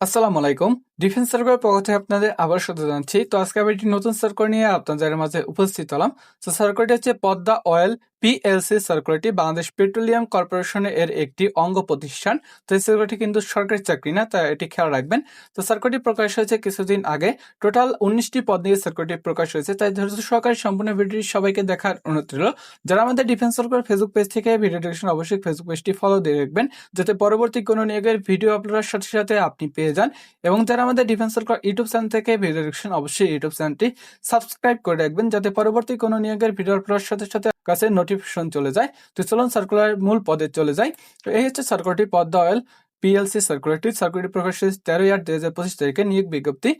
আসসালামু আলাইকুম। ডিফেন্স সার্কেলের পক্ষ থেকে আপনাদের আবার শুধু জানাচ্ছি। তো আজকে আমি একটি নতুন সার্কেল নিয়ে আপনাদের মাঝে উপস্থিত হলাম। তো সার্কেলটি হচ্ছে পদ্মা অয়েল পিএলসি সার্কুলারটি বাংলাদেশ পেট্রোলিয়াম কর্পোরেশনের এর একটি অঙ্গ প্রতিষ্ঠান। তো এই সার্কুলারটি কিন্তু সরকারি চাকরি না, তাই এটি খেয়াল রাখবেন। তো সার্কুলারটি প্রকাশ হয়েছে কিছুদিন আগে। টোটাল উনিশটি পদ নিয়ে সার্কুলারটি প্রকাশ হয়েছে। তাই ধৈর্য সরকারি সম্পূর্ণ ভিডিওটি সবাইকে দেখার অনুরোধ রইল। যারা আমাদের ডিফেন্স সার্কুলার ফেসবুক পেজ থেকে ভিডিও দেখছেন, অবশ্যই ফেসবুক পেজটি ফলো দিয়ে রাখবেন, যাতে পরবর্তী কোনো নিয়োগের ভিডিও আপলোডের সাথে সাথে আপনি পেয়ে যান। এবং যারা আমাদের ডিফেন্স সার্কুলার ইউটিউব চ্যানেল থেকে ভিডিও দেখছেন, অবশ্যই ইউটিউব চ্যানেলটি সাবস্ক্রাইব করে রাখবেন, যাতে পরবর্তী কোনো নিয়োগের ভিডিও আপলোডের সাথে সাথে কাছে নোটিফিকেশন চলে যায়। তো চলুন সার্কুলার মূল পদে চলে যায় তো এই হচ্ছে সার্কুলারটি পদ অয়েল পিএলসি সার্কুলারটি সার্কুলারটি প্রকাশ হয়েছে তেরো ইয়ার দুই হাজার পঁচিশ তারিখে নিয়োগ বিজ্ঞপ্তি।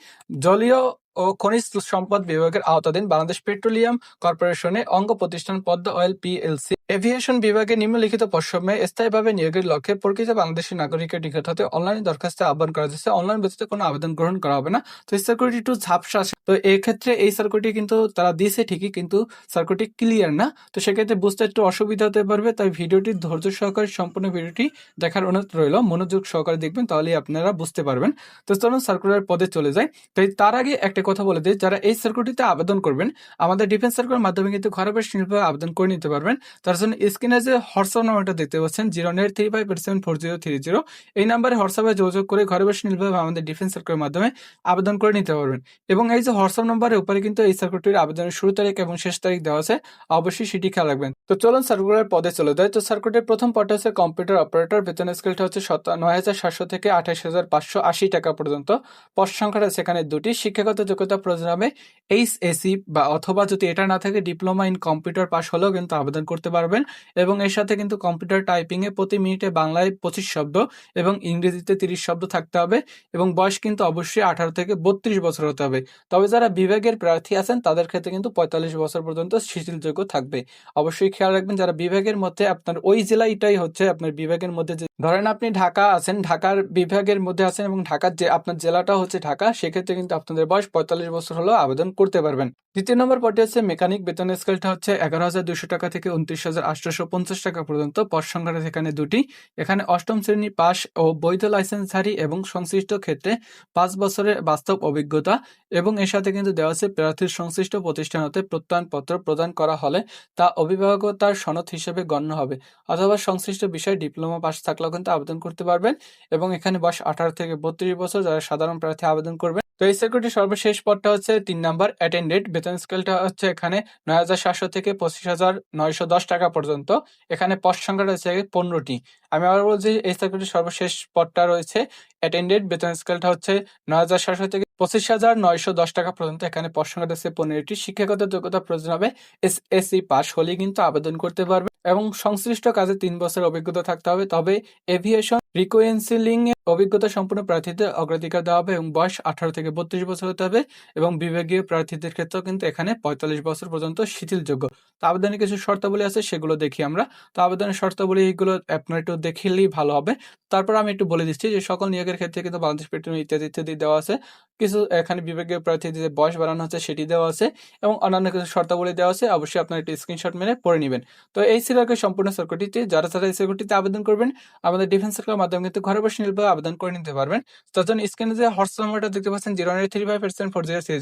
জলীয় ও খনিজ সম্পদ বিভাগের আওতাধীন বাংলাদেশ পেট্রোলিয়াম কর্পোরেশনে অঙ্গ প্রতিষ্ঠান পদ্মা অয়েল পিএলসি এভিয়েশন বিভাগে নিম্নলিখিত পশ্চিমে স্থায়ীভাবে নিয়োগের লক্ষ্যে প্রকৃত বাংলাদেশি নাগরিকের নিকট হতে অনলাইন দরখাস্তে আহ্বান করা যাচ্ছে অনলাইন ব্যতীত কোনো আবেদন গ্রহণ করা হবে না। তো এই সার্কুলারটি একটু ঝাপসা আছে। তো এই ক্ষেত্রে এই সার্কুলারটি কিন্তু তারা দিয়েছে ঠিকই, কিন্তু সার্কুলারটি ক্লিয়ার না। তো সেক্ষেত্রে বুঝতে একটু অসুবিধা হতে পারবে। তাই ভিডিওটি ধৈর্য সহকারে সম্পূর্ণ ভিডিওটি দেখার অনুরোধ রইল। মনোযোগ সহকারে দেখবেন, তাহলেই আপনারা বুঝতে পারবেন। তো চলুন সার্কুলার পদে চলে যায় তো তার আগে একটা কথা বলে দিই, যারা এই সার্কুলারটিতে আবেদন করবেন, আমাদের ডিফেন্স সার্কুলার মাধ্যমে কিন্তু ঘরে বসে নির্ভয়ে আবেদন করে নিতে পারবেন। তার জন্য স্ক্রিনে যে হোয়াটসঅ্যাপ নাম্বারটা দেখতে পাচ্ছেন zero nine three five seven four zero three zero এই নাম্বারে হোয়াটসঅ্যাপে যোগাযোগ করে ঘরে বসে নির্ভয়ে আমাদের ডিফেন্স সার্কুলার মাধ্যমে আবেদন করে নিতে পারবেন। এবং এই যে হোয়াটসঅ্যাপ নাম্বারের উপরে কিন্তু এই সার্কুলারটির আবেদনের শুরু তারিখ এবং শেষ তারিখ দেওয়া আছে, অবশ্যই সেটি খেয়াল রাখবেন। তো চলুন সার্কুলার পদে চলে যায় তো সার্কুলারের প্রথম পদটা হচ্ছে কম্পিউটার অপারেটর বেতন স্কেলটা হচ্ছে নয় হাজার সাতশো থেকে আঠাশ হাজার পাঁচশো আশি টাকা পর্যন্ত। পদ সংখ্যাটা সেখানে দুটি, শিক্ষাগত যোগ্যতা প্রয়োজন হবে এইচ এসি বা অথবা যদি এটা না থাকে ডিপ্লোমা ইন কম্পিউটার পাস হলেও কিন্তু আবেদন করতে পারবেন এবং এর সাথে কিন্তু কম্পিউটার টাইপিং এ প্রতি মিনিটে বাংলায় পঁচিশ শব্দ এবং ইংরেজিতে তিরিশ শব্দ থাকতে হবে এবং বয়স কিন্তু অবশ্যই আঠারো থেকে বত্রিশ বছর হতে হবে। তবে যারা বিভাগের প্রার্থী আছেন, তাদের ক্ষেত্রে কিন্তু পঁয়তাল্লিশ বছর পর্যন্ত শিথিলযোগ্য থাকবে। অবশ্যই খেয়াল রাখবেন যারা বিভাগের মধ্যে আপনার ওই জেলাটাই হচ্ছে আপনার বিভাগের মধ্যে যে ধরেন আপনি ঢাকা আছেন, ঢাকার বিভাগের মধ্যে আছেন এবং ঢাকার যে আপনার জেলাটা হচ্ছে ঢাকা, সেক্ষেত্রে কিন্তু আপনাদের বয়স পঁয়তাল্লিশ বছর হলেও আবেদন করতে পারবেন। দ্বিতীয় নম্বর পদটি হচ্ছে মেকানিক বেতন স্কেলটা হচ্ছে এগারো হাজার দুশো টাকা থেকে উনত্রিশ হাজার আটশোশো পঞ্চাশ টাকা পর্যন্ত। পদ সংখ্যাটা সেখানে দুটি। এখানে অষ্টম শ্রেণি পাস ও বৈধ লাইসেন্সধারী এবং সংশ্লিষ্ট ক্ষেত্রে পাঁচ বছরের বাস্তব অভিজ্ঞতা এবং এর সাথে কিন্তু দেওয়া আছে প্রার্থীর সংশ্লিষ্ট প্রতিষ্ঠান হতে প্রত্যয়নপত্র প্রদান করা হলে তা অভিভাবকতার সনদ হিসেবে গণ্য হবে। অথবা সংশ্লিষ্ট বিষয়ে ডিপ্লোমা পাস থাকলেও কিন্তু আবেদন করতে পারবেন এবং এখানে বয়স আঠারো থেকে বত্রিশ বছর যারা সাধারণ প্রার্থী আবেদন করবেন তো এই সেক্রেটারি সর্বশেষ পদটা হচ্ছে তিন নাম্বার অ্যাটেন্ডেড বেতন স্কেলটা হচ্ছে এখানে নয় হাজার সাতশো থেকে পঁচিশ হাজার নয়শো দশ টাকা পর্যন্ত। এখানে পদ সংখ্যা রয়েছে পনেরোটি। আমি আবার বলছি, এই সেক্রেটারি সর্বশেষ পদটা রয়েছে অ্যাটেন্ডেড বেতন স্কেলটা হচ্ছে নয় হাজার সাতশো থেকে পঁচিশ হাজার নয়শো দশ টাকা পর্যন্ত। এখানে পদ সংখ্যা রয়েছে পনেরোটি। শিক্ষাগত যোগ্যতা প্রয়োজন হবে, এস এসসি পাস হলেই কিন্তু আবেদন করতে পারবে। এবং সংশ্লিষ্ট কাজে তিন বছর অভিজ্ঞতা থাকতে হবে। তবে এভিয়েশন রিকোয়েন্সিলিং এ অভিজ্ঞতা সম্পূর্ণ প্রার্থীদের অগ্রাধিকার দেওয়া হবে এবং বয়স আঠারো থেকে বত্রিশ বছর হতে হবে এবং বিভাগীয় প্রার্থীদের ক্ষেত্রেও কিন্তু এখানে পঁয়তাল্লিশ বছর পর্যন্ত শিথিলযোগ্য। তো আবেদনের কিছু শর্তাবলী আছে, সেগুলো দেখি আমরা। তো আবেদনের শর্তাবলী এগুলো আপনার একটু দেখিলেই ভালো হবে। তারপর আমি একটু বলে দিচ্ছি যে সকল নিয়োগের ক্ষেত্রে কিন্তু বাংলাদেশ পেট্রোলিয়াম ইত্যাদি ইত্যাদি দেওয়া আছে। কিছু এখানে বিভাগীয় প্রার্থীদের বয়স বাড়ানো হচ্ছে, সেটি দেওয়া আছে এবং অন্যান্য কিছু শর্তাবলী দেওয়া আছে। অবশ্যই আপনার একটি স্ক্রিনশট মেরে পড়ে নেবেন। তো এই ছিল সম্পূর্ণ সার্কুটিতে যারা যারা এই সার্কুটিতে আবেদন করবেন, আমাদের ডিফেন্স সার্কেলের মাধ্যমে কিন্তু ঘরে বসে নির্ভয়ে আবেদন করে নিতে পারবেন। তখন স্ক্রিনে যে হোয়াটসঅ্যাপ নাম্বারটা দেখতে পাচ্ছেন zero nine three five percent four zero three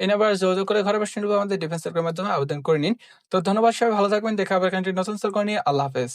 এই নাম্বার যোগাযোগ করে ঘরে বসে নির্ভয়ে আমাদের ডিফেন্স সার্কেলের মাধ্যমে আবেদন করে নিন। তো ধন্যবাদ সবাই, ভালো থাকবেন, দেখা হবে কান্ট্রি নতুন সার্কেল নিয়ে। আল্লাহ হাফেজ।